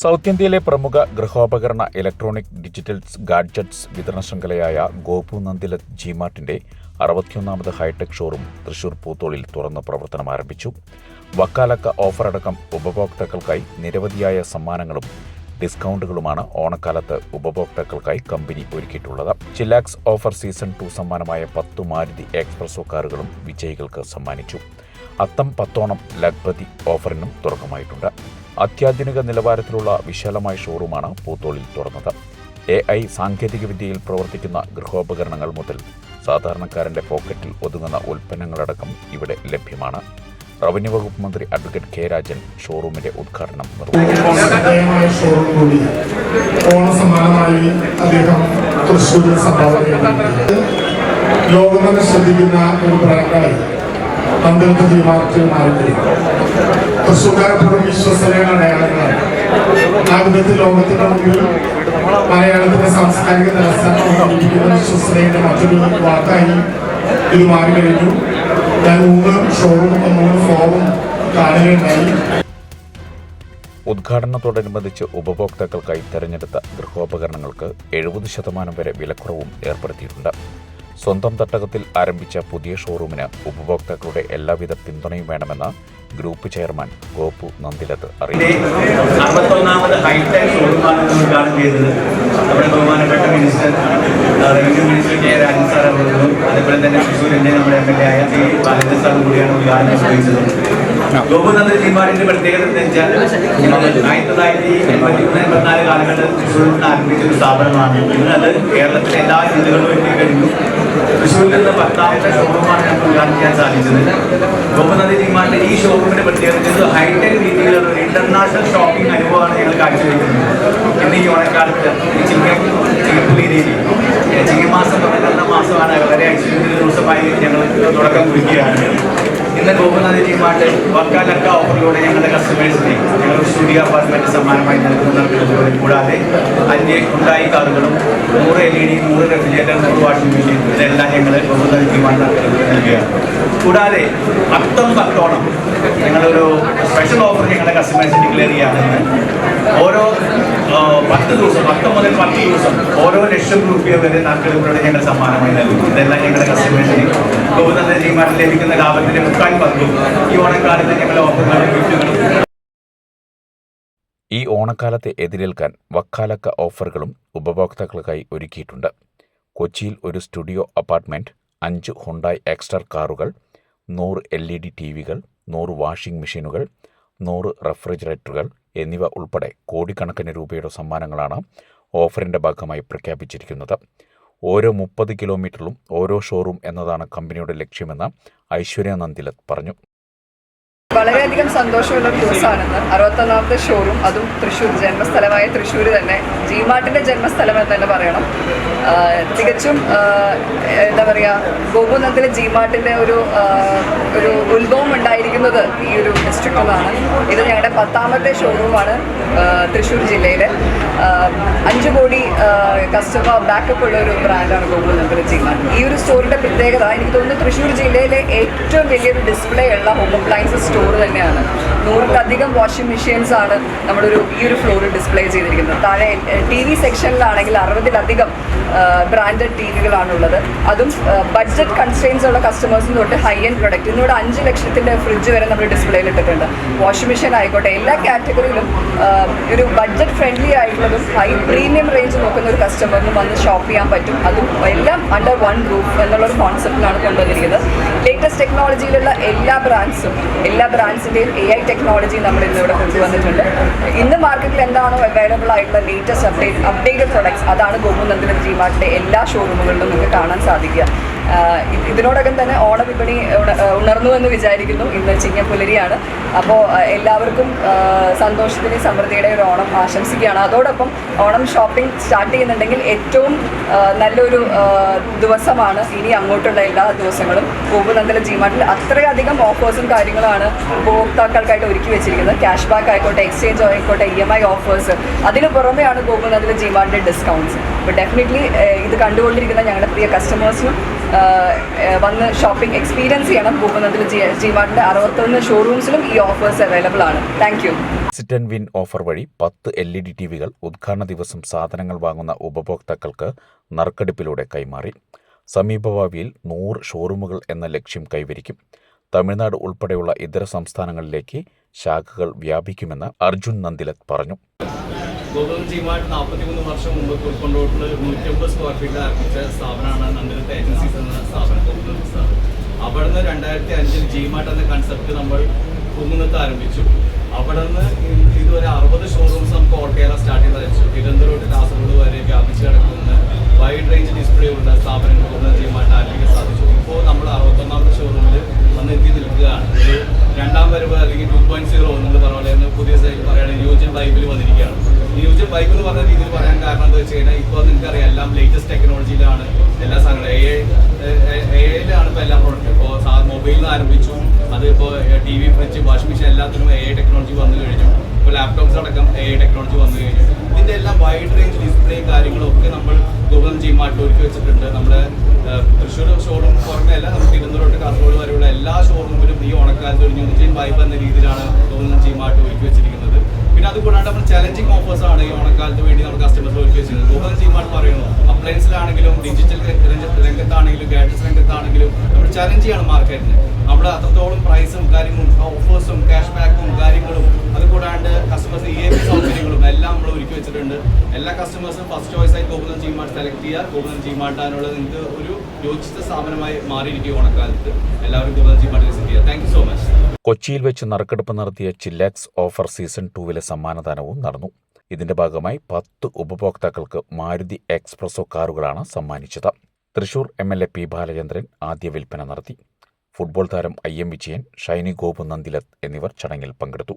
South ഇന്ത്യയിലെ പ്രമുഖ ഗൃഹോപകരണ electronic digitals gadgets വിതരണ ശൃംഖലയായ ഗോപു നന്ദിലത് ജിമാർട്ടിന്റെ അറുപത്തിയൊന്നാമത് ഹൈടെക് ഷോറൂം തൃശൂർ പൂത്തോളിൽ തുറന്ന് പ്രവർത്തനം ആരംഭിച്ചു. വക്കാലക്ക ഓഫറടക്കം ഉപഭോക്താക്കൾക്കായി നിരവധിയായ സമ്മാനങ്ങളും ഡിസ്കൗണ്ടുകളുമാണ് ഓണക്കാലത്ത് ഉപഭോക്താക്കൾക്കായി കമ്പനി ഒരുക്കിയിട്ടുള്ളത്. ചില്ലാക്സ് ഓഫർ സീസൺ ടു സമ്മാനമായ പത്തു മാരുതി എക്സ്പ്രസോ കാറുകളും വിജയികൾക്ക് സമ്മാനിച്ചു. അത്തം പത്തോണം ലഗ്പതി ഓഫറിനും തുടക്കമായിട്ടുണ്ട്. അത്യാധുനിക നിലവാരത്തിലുള്ള വിശാലമായ ഷോറൂമാണ് പൂത്തോളിൽ തുറന്നത്. എ ഐ സാങ്കേതികവിദ്യയിൽ പ്രവർത്തിക്കുന്ന ഗൃഹോപകരണങ്ങൾ മുതൽ സാധാരണക്കാരന്റെ പോക്കറ്റിൽ ഒതുങ്ങുന്ന ഉൽപ്പന്നങ്ങളടക്കം ഇവിടെ ലഭ്യമാണ്. റവന്യൂ വകുപ്പ് മന്ത്രി അഡ്വക്കേറ്റ് കെ രാജൻ ഷോറൂമിന്റെ ഉദ്ഘാടനം ലോകം ഒരു തൃശ്ശൂർക്കാരെപ്പോഴും വിശ്വസനയുടെ അടയാളങ്ങളാണ് മുമ്പിൽ മലയാളത്തിന്റെ സാംസ്കാരിക തലസ്ഥാനം വിശ്വസനയുടെ മറ്റൊരു വാക്കായി ഇത് മാറി കഴിഞ്ഞു. ഞാൻ മൂന്ന് ഷോറൂം മൂന്ന് ഫ്ലോറും കാണുകയുണ്ടായി. ഉദ്ഘാടനത്തോടനുബന്ധിച്ച് ഉപഭോക്താക്കൾക്കായി തെരഞ്ഞെടുത്ത ഗൃഹോപകരണങ്ങൾക്ക് എഴുപത് ശതമാനം വരെ വിലക്കുറവും ഏർപ്പെടുത്തിയിട്ടുണ്ട്. സ്വന്തം തട്ടകത്തിൽ ആരംഭിച്ച പുതിയ ഷോറൂമിന് ഉപഭോക്താക്കളുടെ എല്ലാവിധ പിന്തുണയും വേണമെന്ന് ഗ്രൂപ്പ് ചെയർമാൻ ഗോപു നന്ദിലത്ത് അറിയിച്ചു. അമ്പത്തൊന്നാമത് ഹൈടെക് ഷോറൂമാണ് ബഹുമാനപ്പെട്ട രാജൻ കൂടിയാണ് കാലഘട്ടത്തിൽ ആരംഭിച്ച സ്ഥാപനമാണ്. കേരളത്തിലെ എല്ലാ ജില്ലകളിലും എത്തിക്കഴിഞ്ഞു തൃശ്ശൂരിൽ നിന്ന് പത്താമത്തെ ഷോറൂമാണ് നമുക്ക് ഉദ്ഘാടനം ചെയ്യാൻ സാധിച്ചത്. ഗോപുനന്ദ ജിമാറിന്റെ ഈ ഷോറൂമിന്റെ പ്രത്യേകത ഹൈടെക് രീതിയിലുള്ള ഒരു ഇന്റർനാഷണൽ ഷോപ്പിംഗ് അനുഭവമാണ് ഞങ്ങൾ കാഴ്ചവെക്കുന്നത്. ഇന്ന് ഈ ഓണക്കാലത്ത് ചിങ്ങ ചിങ്ങപ്പുലി രീതി ചിങ്ങമാസം തുടങ്ങുന്ന മാസമാണ്. വളരെ ഐശ്വര്യത്തിന് ദിവസമായി ഞങ്ങൾ തുടക്കം കുറിക്കുകയാണ്. ഇന്ന് ഗോപുനാഥ് ജിമാട്ട് വക്കാലക്ക ഓഫറിലൂടെ ഞങ്ങളുടെ കസ്റ്റമേഴ്സിനെ സ്റ്റുഡിയോ അപ്പാർട്ട്മെന്റ് സമ്മാനമായി നൽകുന്നതിലൂടെ കൂടാതെ അഞ്ച് ഉണ്ടായി കാറുകളും നൂറ് എൽ ഇ ഡി നൂറ് റെഫ്രിജറേറ്റർ നൂറ് വാഷിംഗ് മെഷീൻ ഇതെല്ലാം ഞങ്ങൾ ജിമാട്ട് നൽകുകയാണ് കൂടാതെ അത്തം പത്തോണം ഞങ്ങളൊരു സ്പെഷ്യൽ ഓഫർ ഞങ്ങളുടെ കസ്റ്റമേഴ്സ് ഡിക്ലെയർ ചെയ്യാറുണ്ട് ഓരോ പത്ത് ദിവസം പത്ത് മുതൽ പത്ത് ദിവസം ഓരോ ലക്ഷം രൂപ വരെ നാട്ടുകളിലൂടെ ഞങ്ങൾ സമ്മാനമായി നൽകും. ഇതെല്ലാം ഞങ്ങളുടെ കസ്റ്റമേഴ്സിന് ജിമാരിൽ ലഭിക്കുന്ന ലാഭത്തിന്റെ മുക്കാൽ പങ്കും ഈ ഓണക്കാലത്ത് ഞങ്ങളുടെ ഓഫറുകളും ഗിഫ്റ്റുകളും ഈ ഓണക്കാലത്തെ എതിരേൽക്കാൻ വക്കാലക്ക ഓഫറുകളും ഉപഭോക്താക്കൾക്കായി ഒരുക്കിയിട്ടുണ്ട്. കൊച്ചിയിൽ ഒരു സ്റ്റുഡിയോ അപ്പാർട്ട്മെന്റ് അഞ്ച് ഹുണ്ടായ് എക്സ്റ്റർ കാറുകൾ നൂറ് എൽ ഇ ഡി ടി വികൾ നൂറ് വാഷിംഗ് മെഷീനുകൾ നൂറ് റെഫ്രിജറേറ്ററുകൾ എന്നിവ ഉൾപ്പെടെ കോടിക്കണക്കിന് രൂപയുടെ സമ്മാനങ്ങളാണ് ഓഫറിന്റെ ഭാഗമായി പ്രഖ്യാപിച്ചിരിക്കുന്നത്. ഓരോ മുപ്പത് കിലോമീറ്ററിലും ഓരോ ഷോറൂം എന്നതാണ് കമ്പനിയുടെ ലക്ഷ്യമെന്ന് ഐശ്വര്യ നന്ദിലത് പറഞ്ഞു. വളരെയധികം സന്തോഷമുള്ള ഒരു ദിവസമാണെന്ന് അറുപത്തൊന്നാമത്തെ ഷോറൂം അതും തൃശ്ശൂർ ജന്മസ്ഥലമായ തൃശ്ശൂർ തന്നെ ജിമാർട്ടിന്റെ ജന്മസ്ഥലം എന്ന് തന്നെ പറയണം. തികച്ചും എന്താ പറയുക ഗോപുനന്ദിലെ ജിമാർട്ടിന്റെ ഒരു ഒരു ഉത്ഭവം ഉണ്ടായിരിക്കുന്നത് ഈ ഒരു ഡിസ്ട്രിക്റ്റിലാണ് ഇത് ഞങ്ങളുടെ പത്താമത്തെ ഷോറൂമാണ് തൃശ്ശൂർ ജില്ലയിലെ. അഞ്ചു കോടി കസ്റ്റമർ ബാക്കപ്പ് ഉള്ള ഒരു ബ്രാൻഡാണ് ഗോപുനന്ദിലെ ജിമാർട്ട് ഈ ഒരു സ്റ്റോറിന്റെ പ്രത്യേകത എനിക്ക് തോന്നുന്നു തൃശ്ശൂർ ജില്ലയിലെ ഏറ്റവും വലിയൊരു ഡിസ്പ്ലേ ഉള്ള ഹോം അപ്ലയൻസസ് സ്റ്റോർ തന്നെയാണ്. നൂറിലധികം വാഷിംഗ് മെഷീൻസ് ആണ് നമ്മളൊരു ഈ ഒരു ഫ്ലോറിൽ ഡിസ്പ്ലേ ചെയ്തിരിക്കുന്നത്. താഴെ ടി വി സെക്ഷനിലാണെങ്കിൽ അറുപതിലധികം ബ്രാൻഡഡ് ടി വികളാണുള്ളത് അതും ബഡ്ജറ്റ് കൺസ്ട്രെയിൻസ് ഉള്ള കസ്റ്റമേഴ്സിന് തൊട്ട് ഹൈ എൻഡ് പ്രൊഡക്റ്റ് ഇന്നിവിടെ അഞ്ച് ലക്ഷത്തിന്റെ ഫ്രിഡ്ജ് വരെ നമ്മൾ ഡിസ്പ്ലേയിൽ ഇട്ടിട്ടുണ്ട്. വാഷിംഗ് മെഷീൻ ആയിക്കോട്ടെ എല്ലാ കാറ്റഗറിയിലും ഒരു ബഡ്ജറ്റ് ഫ്രണ്ട്ലി ആയിട്ടുള്ളതും ഹൈ പ്രീമിയം റേഞ്ച് നോക്കുന്ന ഒരു കസ്റ്റമറിന് വന്ന് ഷോപ്പ് ചെയ്യാൻ പറ്റും. അതും എല്ലാം അണ്ടർ വൺ റൂഫ് എന്നുള്ളൊരു കോൺസെപ്റ്റിലാണ് കൊണ്ടുവന്നിരിക്കുന്നത്. ലേറ്റസ്റ്റ് ടെക്നോളജിയിലുള്ള എല്ലാ ബ്രാൻഡ്സും എല്ലാ ബ്രാൻഡ്സിന്റെയും എ ഐ ടെക്നോളജി നമ്മൾ ഇന്നിവിടെ കൊണ്ടുവന്നിട്ടുണ്ട്. ഇന്ന് മാർക്കറ്റിൽ എന്താണോ അവൈലബിൾ ആയിട്ടുള്ള ലേറ്റസ്റ്റ് അപ്ഡേറ്റ് അപ്ഡേറ്റഡ് പ്രൊഡക്ട്സ് അതാണ് ഗോപുനന്ദിന ജിമാർട്ടിന്റെ എല്ലാ ഷോറൂമുകളിലും നിങ്ങൾക്ക് കാണാൻ സാധിക്കുക. ഇതിനോടകം തന്നെ ഓണവിപണി ഉണ- ഉണർന്നു എന്ന് വിചാരിക്കുന്നു. ഇന്ന് ചിങ്ങപ്പുലരിയാണ്. അപ്പോൾ എല്ലാവർക്കും സന്തോഷത്തിന്റെയും സമൃദ്ധിയുടെ ഒരു ഓണം ആശംസിക്കുകയാണ്. അതോടൊപ്പം ഓണം ഷോപ്പിംഗ് സ്റ്റാർട്ട് ചെയ്യുന്നുണ്ടെങ്കിൽ ഏറ്റവും നല്ലൊരു ദിവസമാണ് ഇനി അങ്ങോട്ടുള്ള എല്ലാ ദിവസങ്ങളും. ഗോപുനന്ദല ജിമാർട്ടിൽ അത്രയധികം ഓഫേഴ്സും കാര്യങ്ങളാണ് ഉപഭോക്താക്കൾക്കായിട്ട് ഒരുക്കി വെച്ചിരിക്കുന്നത്. ക്യാഷ് ബാക്ക് ആയിക്കോട്ടെ എക്സ്ചേഞ്ച് ആയിക്കോട്ടെ ഇ എം ഐ ഓഫേഴ്സ് അതിന് പുറമെയാണ് ഗോപുനന്ദല ജിമാർട്ടിന്റെ ഡിസ്കൗണ്ട്സ് അപ്പോൾ ഡെഫിനറ്റ്ലി ഇത് കണ്ടുകൊണ്ടിരിക്കുന്ന ഞങ്ങളുടെ പ്രിയ കസ്റ്റമേഴ്സിനും വന്ന് ഷോപ്പിംഗ് എക്സ്പീരിയൻസ് ചെയ്യണം. ഭൂപനത്തിൽ ജി മാർട്ടിന്റെ അറുപത്തൊന്ന് ഷോറൂംസിലും ഈ ഓഫേഴ്സ് അവൈലബിൾ ആണ്. Thank you sit and win offer വഴി പത്ത് എൽ ഇ ഡി ടി വികൾ ഉദ്ഘാടന ദിവസം സാധനങ്ങൾ വാങ്ങുന്ന ഉപഭോക്താക്കൾക്ക് നറുക്കെടുപ്പിലൂടെ കൈമാറി. സമീപഭാവിയിൽ നൂറ് ഷോറൂമുകൾ എന്ന ലക്ഷ്യം കൈവരിക്കും. തമിഴ്നാട് ഉൾപ്പെടെയുള്ള ഇതര സംസ്ഥാനങ്ങളിലേക്ക് ശാഖകൾ വ്യാപിക്കുമെന്ന് അർജുൻ നന്ദിലത് പറഞ്ഞു. ഗോകുലം നാൽപ്പത്തി മൂന്ന് വർഷം മുമ്പ് ഒരു നൂറ്റമ്പത് സ്ക്വയർ ഫീറ്റ് ആരംഭിച്ച സ്ഥാപനമാണ് നന്ദിലത്തെ ഏജൻസീസ് എന്ന സ്ഥാപനം ഗോകുലം സ്ഥാപനം അവിടെ നിന്ന് രണ്ടായിരത്തി അഞ്ചിൽ ജിമാർട്ട് എന്ന കൺസെപ്റ്റ് നമ്മൾ കുന്നുന്നത്ത് ആരംഭിച്ചു. അവിടെ നിന്ന് ഇതുവരെ അറുപത് ഷോറൂംസ് നമുക്ക് ഓൾ സ്റ്റാർട്ട് ചെയ്ത് അയച്ചു തിരുവനന്തപുരം കാസർഗോഡ് വരെ വ്യാപിച്ച് കിടക്കുന്ന വൈഡ് റേഞ്ച് ഡിസ്പ്ലേ ഉള്ള സ്ഥാപനങ്ങൾ ഗോകുലം ജിമാർട്ട് ആരംഭിക്കാൻ സാധിച്ചു. ഇപ്പോൾ നമ്മൾ അറുപത്തൊന്നാമത്തെ ഷോറൂമിൽ വന്ന് എത്തി നിൽക്കുകയാണ്. രണ്ടാം വരവ് അല്ലെങ്കിൽ ടു പോയിന്റ് സീറോ എന്നുള്ള പറഞ്ഞ പുതിയ പറയുകയാണെങ്കിൽ ന്യൂജൻ ബൈബിൽ വന്നിരിക്കുകയാണ്. ന്യൂജൻ ബൈബിൾ പറഞ്ഞ രീതിയിൽ പറയാൻ കാരണം എന്താ വെച്ച് കഴിഞ്ഞാൽ ഇപ്പോൾ നിങ്ങൾക്കറിയാം എല്ലാം ലേറ്റസ്റ്റ് ടെക്നോളജിയിലാണ് എല്ലാ സാധനങ്ങളും എ ഐ ഐയിലാണ് ഇപ്പോൾ എല്ലാ പ്രോഡക്റ്റും ഇപ്പോൾ മൊബൈലിൽ നിന്ന് ആരംഭിച്ചു. അത് ഇപ്പോൾ T V fridge washing machine എല്ലാത്തിനും എ ഐ ടെക്നോളജി വന്നു കഴിഞ്ഞു. ഇപ്പോൾ ലാപ്ടോപ്സ് അടക്കം എ ഐ ടെക്നോളജി വന്നു കഴിഞ്ഞു. ഇതിന്റെ എല്ലാം വൈഡ് റേഞ്ച് ഡിസ്പ്ലേയും കാര്യങ്ങളൊക്കെ നമ്മൾ ഗൂഗിൾ ജി ഒരുക്കി വെച്ചിട്ടുണ്ട്. നമ്മുടെ തൃശ്ശൂർ ഷോറൂം പുറമെയല്ല നമുക്ക് തിരുവനന്തപുരം കാസർഗോഡ് വരെയുള്ള എല്ലാ ഷോറൂമിലും ഈ ഓണക്കാലത്ത് ഒരു ന്യൂജൻ വൈബ് എന്ന രീതിയിലാണ് മാർട്ട് ഒരുക്കി വെച്ചിരിക്കുന്നത്. പിന്നെ അതുകൂടാണ്ട് നമ്മൾ ചലഞ്ചിങ് ഓഫേഴ്സ് ആണ് ഈ ഓണക്കാലത്ത് വേണ്ടി നമ്മൾ കസ്റ്റമേഴ്സ് ഒരുക്കി വെച്ചിരിക്കുന്നത്. ഗൂഗിൾ ജി മാർട്ട് പറയുന്നു അപ്ലയൻസിലാണെങ്കിലും ഡിജിറ്റൽ രംഗത്താണെങ്കിലും ഗാഡ്ജറ്റ്സ് രംഗത്താണെങ്കിലും നമ്മൾ ചലഞ്ച് ചെയ്യാണ് മാർക്കറ്റിന് നമ്മൾ അത്രത്തോളം പ്രൈസും കാര്യങ്ങളും ഓഫേഴ്സും ക്യാഷ് ബാക്കും കാര്യങ്ങളും അതുകൂടാണ്ട് കസ്റ്റമേഴ്സ് ഇ എം സൗകര്യങ്ങളും എല്ലാം നമ്മൾ ഒരുക്കി വെച്ചിട്ടുണ്ട്. എല്ലാ കസ്റ്റമേഴ്സും ഫസ്റ്റ് ചോയ്സ് ആയി ഗോകുലം ജിമാർട്ട് സെലക്ട് ചെയ്യുക. ഗോകുലം ജിമാർട്ട് അതിനുള്ള നിങ്ങൾക്ക് ഒരു യോജിച്ച സ്ഥാപനമായി മാറിയിരിക്കും ഓണക്കാലത്ത്. എല്ലാവരും ഗോകുലം ജിമാർട്ട് വിസിറ്റ് ചെയ്യുക. താങ്ക് യു സോ മച്ച് കൊച്ചിയിൽ വെച്ച് നറുക്കെടുപ്പ് നടത്തിയ ചില്ലാക്സ് ഓഫർ സീസൺ ടൂവിലെ സമ്മാനദാനവും നടന്നു. ഇതിന്റെ ഭാഗമായി പത്ത് ഉപഭോക്താക്കൾക്ക് മാരുതി എക്സ്പ്രസോ കാറുകളാണ് സമ്മാനിച്ചത്. Thrissur M L A P Balachandran ആദ്യ വിൽപ്പന നടത്തി. ഫുട്ബോൾ താരം ഐ എം വിജയൻ ഷൈനി ഗോപു നന്ദിലത്ത് എന്നിവർ ചടങ്ങിൽ പങ്കെടുത്തു.